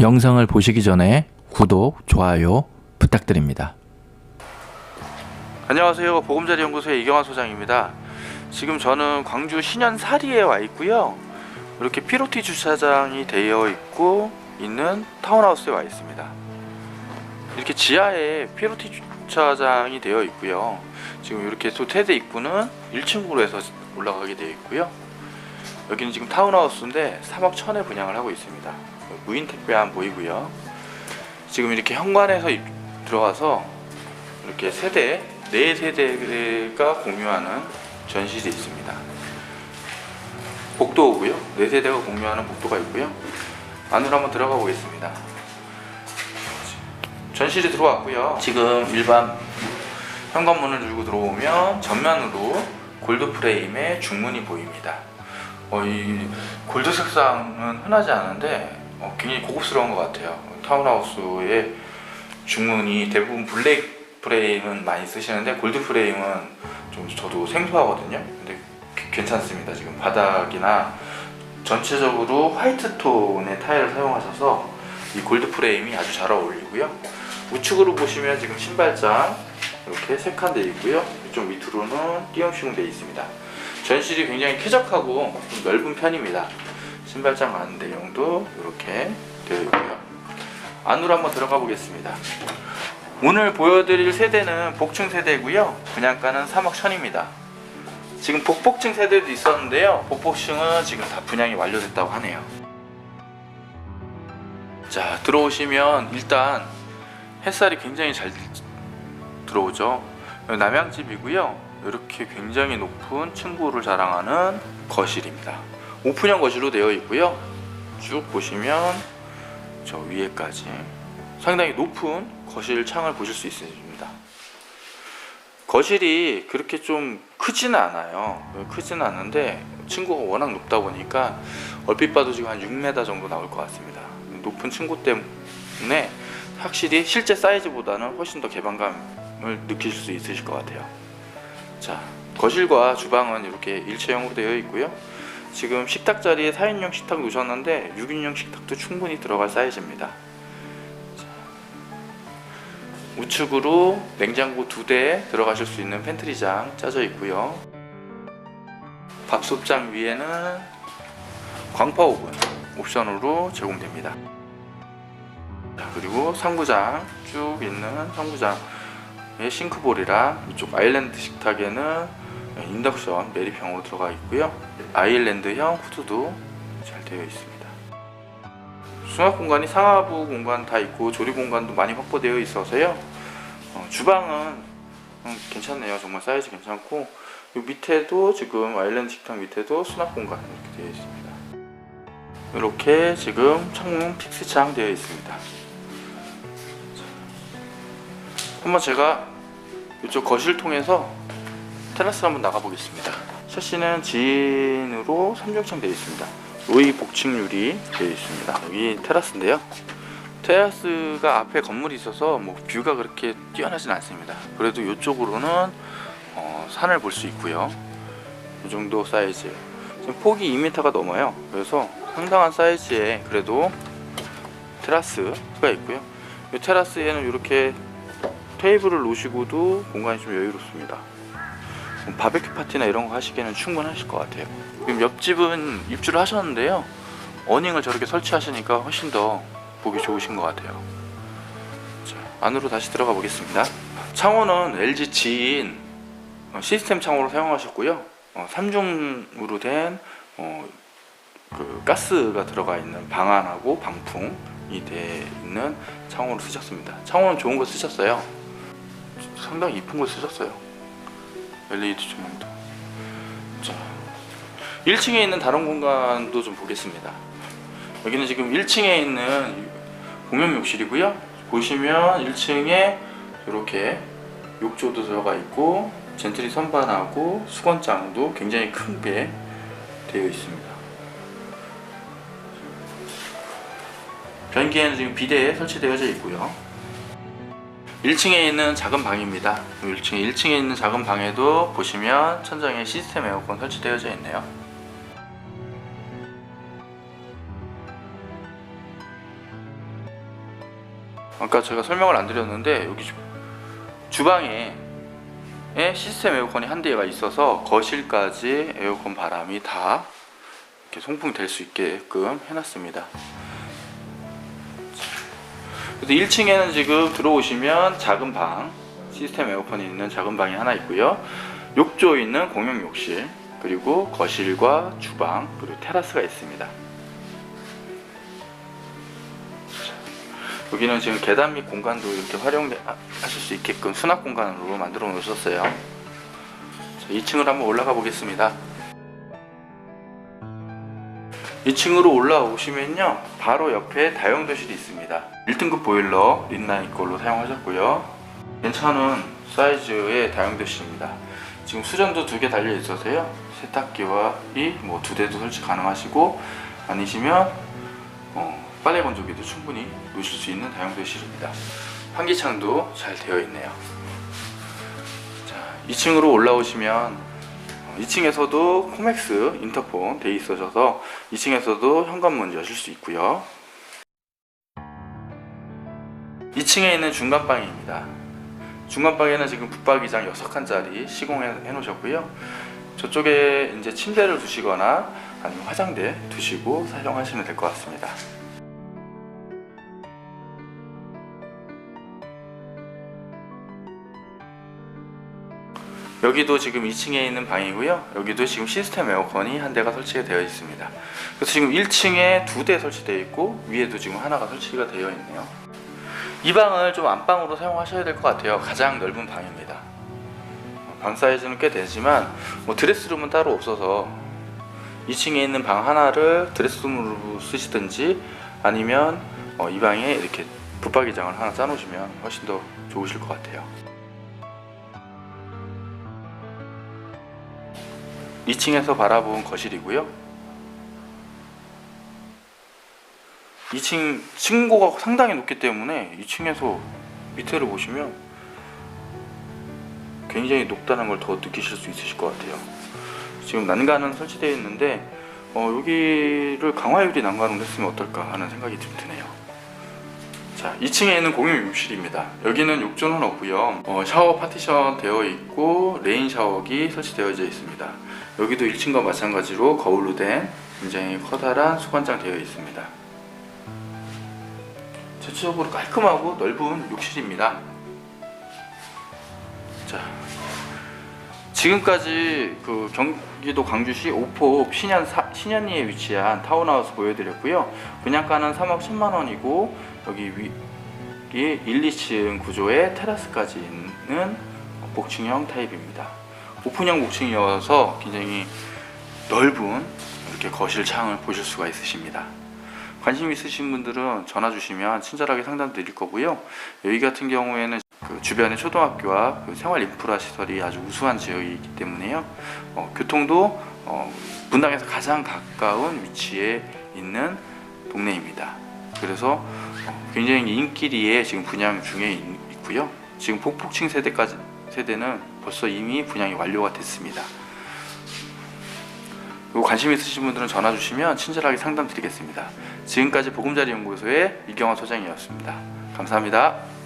영상을 보시기 전에 구독, 좋아요 부탁드립니다. 안녕하세요. 보금자리 연구소의 이경화 소장입니다. 지금 저는 광주 신현 사리에 와 있고요. 이렇게 피로티 주차장이 되어 있고 있는 타운하우스에 와 있습니다. 이렇게 지하에 피로티 주차장이 되어 있고요. 지금 이렇게 또 테드 입구는 1층으로 해서 올라가게 되어 있고요. 여기는 지금 타운하우스인데 3억 천에 분양을 하고 있습니다. 무인 택배 안 보이고요. 지금 이렇게 현관에서 입- 들어가서 이렇게 세대 네 세대가 공유하는 전실이 있습니다. 복도고요. 네 세대가 공유하는 복도가 있고요. 안으로 한번 들어가 보겠습니다. 전실이 들어왔고요. 지금 일반 현관문을 들고 들어오면 전면으로 골드 프레임의 중문이 보입니다. 어, 이 골드 색상은 흔하지 않은데 어, 굉장히 고급스러운 것 같아요. 타운하우스의 중문이 대부분 블랙 프레임은 많이 쓰시는데 골드 프레임은 좀 저도 생소하거든요. 근데 기- 괜찮습니다. 지금 바닥이나 전체적으로 화이트 톤의 타일을 사용하셔서 이 골드 프레임이 아주 잘 어울리고요. 우측으로 보시면 지금 신발장 이렇게 세 칸 되어 있고요. 이쪽 밑으로는 되어 있습니다. 전실이 굉장히 쾌적하고 좀 넓은 편입니다. 신발장 안 내용도 이렇게 되어 있고요. 안으로 한번 들어가 보겠습니다. 오늘 보여드릴 세대는 복층 세대고요. 분양가는 3억 천입니다. 지금 복복층 세대도 있었는데요. 복복층은 지금 다 분양이 완료됐다고 하네요. 자 들어오시면 일단 햇살이 굉장히 잘 들어오죠. 남양집이고요. 이렇게 굉장히 높은 층고를 자랑하는 거실입니다. 오픈형 거실로 되어 있고요. 쭉 보시면 저 위에까지 상당히 높은 거실 창을 보실 수 있습니다. 거실이 그렇게 좀 크지는 않아요. 크지는 않은데 층고가 워낙 높다 보니까 얼핏 봐도 지금 한 6m 정도 나올 것 같습니다. 높은 층고 때문에 확실히 실제 사이즈보다는 훨씬 더 개방감을 느끼실 수 있으실 것 같아요. 자, 거실과 주방은 이렇게 일체형으로 되어 있고요. 지금 식탁 자리에 4인용 식탁 놓으셨는데 6인용 식탁도 충분히 들어갈 사이즈입니다. 자, 우측으로 냉장고 두 대 들어가실 수 있는 팬트리장 짜져 있고요. 밥솥장 위에는 광파 오븐 옵션으로 제공됩니다. 자, 그리고 상부장 쭉 있는 상부장에 싱크볼이랑 이쪽 아일랜드 식탁에는 인덕션 메리병으로 들어가 있고요. 아일랜드형 후드도 잘 되어 있습니다. 수납 공간이 상하부 공간 다 있고 조리 공간도 많이 확보되어 있어서요. 어, 주방은 음, 괜찮네요. 정말 사이즈 괜찮고 이 밑에도 지금 아일랜드 식탁 밑에도 수납 공간 이렇게 되어 있습니다. 이렇게 지금 창문 픽스창 되어 있습니다. 자, 한번 제가 이쪽 거실 통해서 테라스 한번 나가 보겠습니다. 셔시는 진으로 3중창 되어 있습니다. 로이 복층 유리 되어 있습니다. 여기 테라스인데요. 테라스가 앞에 건물이 있어서 뭐 뷰가 그렇게 뛰어나진 않습니다. 그래도 이쪽으로는 어, 산을 볼 수 있고요. 이 정도 사이즈. 폭이 2m가 넘어요. 그래서 상당한 사이즈의 그래도 테라스가 있고요. 이 테라스에는 이렇게 테이블을 놓으시고도 공간이 좀 여유롭습니다. 뭐 바베큐 파티나 이런 거 하시기에는 충분하실 것 같아요. 지금 옆집은 입주를 하셨는데요. 어닝을 저렇게 설치하시니까 훨씬 더 보기 좋으신 것 같아요. 자, 안으로 다시 들어가 보겠습니다. 창호는 LG 지인 어, 시스템 창호로 사용하셨고요. 어, 3중으로 된 어, 그 가스가 들어가 있는 방안하고 방풍이 돼 있는 창호를 쓰셨습니다. 창호는 좋은 거 쓰셨어요. 상당히 이쁜 거 쓰셨어요. LED 조명도. 자, 1층에 있는 다른 공간도 좀 보겠습니다. 여기는 지금 1층에 있는 공용 욕실이고요. 보시면 1층에 이렇게 욕조도 들어가 있고 젠트리 선반하고 수건장도 굉장히 크게 되어 있습니다. 변기에는 지금 비대 설치되어져 있고요. 1층에 있는 작은 방입니다. 1층에 1층에 있는 작은 방에도 보시면 천장에 시스템 에어컨 설치되어져 있네요. 아까 제가 설명을 안 드렸는데 여기 주- 주방에 에 시스템 에어컨이 한 대가 있어서 거실까지 에어컨 바람이 다 이렇게 송풍이 될 수 있게끔 해놨습니다. 그래서 1층에는 지금 들어오시면 작은 방, 시스템 에어컨이 있는 작은 방이 하나 있고요. 욕조에 있는 공용 욕실, 그리고 거실과 주방, 그리고 테라스가 있습니다. 여기는 지금 계단 및 공간도 이렇게 활용하실 수 있게끔 수납 공간으로 만들어 놓으셨어요. 자, 2층으로 한번 올라가 보겠습니다. 2층으로 올라오시면요, 바로 옆에 다용도실이 있습니다. 1등급 보일러 린나인 걸로 사용하셨고요. 괜찮은 사이즈의 다용도실입니다. 지금 수전도 두 개 달려 있어서요, 세탁기와 이뭐두 대도 설치 가능하시고 아니시면 어, 빨래 건조기도 충분히 놓으실 수 있는 다용도실입니다. 환기창도 잘 되어 있네요. 자, 2층으로 올라오시면 2층에서도 코맥스 인터폰 돼 있어서 2층에서도 현관문 여실 수 있고요. 2층에 있는 중간방입니다. 중간방에는 지금 붙박이장 6칸짜리 시공해 놓으셨고요. 저쪽에 이제 침대를 두시거나 아니면 화장대 두시고 사용하시면 될 것 같습니다. 여기도 지금 2층에 있는 방이고요. 여기도 지금 시스템 에어컨이 한 대가 설치가 되어 있습니다. 그래서 지금 1층에 두 대 설치되어 있고 위에도 지금 하나가 설치가 되어 있네요. 이 방을 좀 안방으로 사용하셔야 될 것 같아요. 가장 넓은 방입니다. 방 사이즈는 꽤 되지만 뭐 드레스룸은 따로 없어서 2층에 있는 방 하나를 드레스룸으로 쓰시든지 아니면 어, 이 방에 이렇게 붙박이장을 하나 짜놓으시면 훨씬 더 좋으실 것 같아요. 2층에서 바라본 거실이고요. 2층 층고가 상당히 높기 때문에 2층에서 밑에를 보시면 굉장히 높다는 걸 더 느끼실 수 있으실 것 같아요. 지금 난간은 설치되어 있는데 어, 여기를 강화유리 난간으로 했으면 어떨까 하는 생각이 좀 드네요. 자, 2층에 있는 공용 욕실입니다. 여기는 욕조는 없고요. 어, 샤워 파티션 되어 있고 레인 샤워기 설치되어져 있습니다. 여기도 1층과 마찬가지로 거울로 된 굉장히 커다란 수건장 되어 있습니다. 전체적으로 깔끔하고 넓은 욕실입니다. 자, 지금까지 그 경기도 광주시 오포 신현 사, 신현리에 위치한 타운하우스 보여드렸고요. 분양가는 3억 10만 원이고 여기 위, 이 1, 2층 구조의 테라스까지 있는 복층형 타입입니다. 오픈형 복층이어서 굉장히 넓은 이렇게 거실 창을 보실 수가 있으십니다. 관심 있으신 분들은 전화 주시면 친절하게 상담 드릴 거고요. 여기 같은 경우에는 그 주변에 초등학교와 그 생활 인프라 시설이 아주 우수한 지역이기 때문에요. 어, 교통도 어, 분당에서 가장 가까운 위치에 있는 동네입니다. 그래서 어, 굉장히 인기리에 지금 분양 중에 있, 있고요. 지금 복폭층 세대까지 세대는 벌써 이미 분양이 완료가 됐습니다. 그리고 관심 있으신 분들은 전화 주시면 친절하게 상담 드리겠습니다. 지금까지 보금자리 연구소의 이경화 소장이었습니다. 감사합니다.